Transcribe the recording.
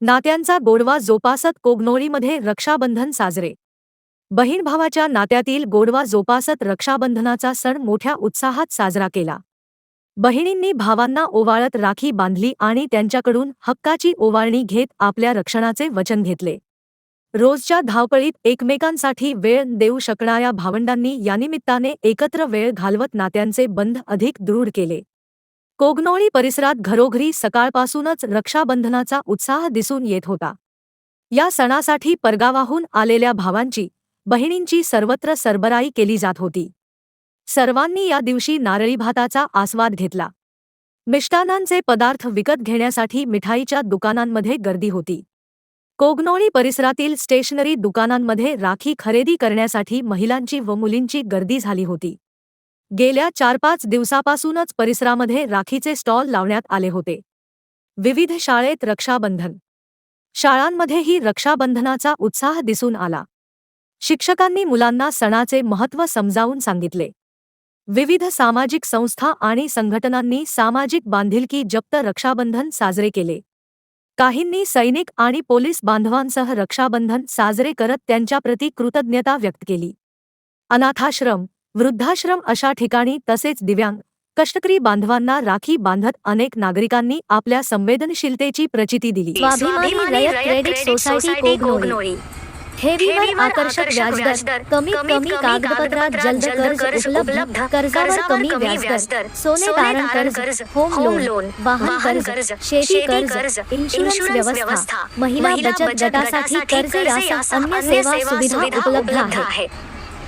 नात्यांचा गोडवा जोपासत कोगनोळीमध्ये रक्षाबंधन साजरे. बहीण भावाच्या नात्यातील गोडवा जोपासत रक्षाबंधनाचा सण मोठ्या उत्साहात साजरा केला. बहिणींनी भावांना ओवाळत राखी बांधली आणि त्यांच्याकडून हक्काची ओवाळणी घेत आपल्या रक्षणाचे वचन घेतले. रोजच्या धावपळीत एकमेकांसाठी वेळ देऊ शकणाऱ्या भावंडांनी यानिमित्ताने एकत्र वेळ घालवत नात्यांचे बंध अधिक दृढ केले. कोगनोळी परिसरात घरोघरी सकाळपासूनच रक्षाबंधनाचा उत्साह दिसून येत होता. या सणासाठी परगावाहून आलेल्या भावांची बहिणींची सर्वत्र सरबराई केली जात होती. सर्वांनी या दिवशी नारळी भाताचा आस्वाद घेतला. मिष्टानांचे पदार्थ विकत घेण्यासाठी मिठाईच्या दुकानांमध्ये गर्दी होती. कोगनोळी परिसरातील स्टेशनरी दुकानांमध्ये राखी खरेदी करण्यासाठी महिलांची व मुलींची गर्दी झाली होती. गेल्या चार पाच दिवसापासूनच परिसरामध्ये राखीचे स्टॉल लावण्यात आले होते. विविध शाळेत रक्षाबंधन. शाळांमध्येही रक्षाबंधनाचा उत्साह दिसून आला. शिक्षकांनी मुलांना सणाचे महत्त्व समजावून सांगितले. विविध सामाजिक संस्था आणि संघटनांनी सामाजिक बांधिलकी जप्त रक्षाबंधन साजरे केले. काहींनी सैनिक आणि पोलीस बांधवांसह रक्षाबंधन साजरे करत त्यांच्याप्रती कृतज्ञता व्यक्त केली. अनाथाश्रम वृद्धाश्रम अशा ठिकाणी तसेच दिव्यांग कष्टकरी बांधवांना राखी बांधत अनेक नागरिकांनी आपल्या संवेदनशीलतेची प्रचिती दिली. स्वाभिमानी रयत क्रेडिट सोसायटी कोगनोळी. ठेवीवर आकर्षक व्याजदर कमीत कमी कागदपत्रात जलद कर्ज उपलब्ध कर्जावर कमी व्याजदर सोने तारण कर्ज होम लोन वाहन कर्ज शेती कर्ज इन्शुरन्स व्यवस्था महिला बचत गटासाठी कर्ज यासह अन्य सेवा सुविधा उपलब्ध आहेत.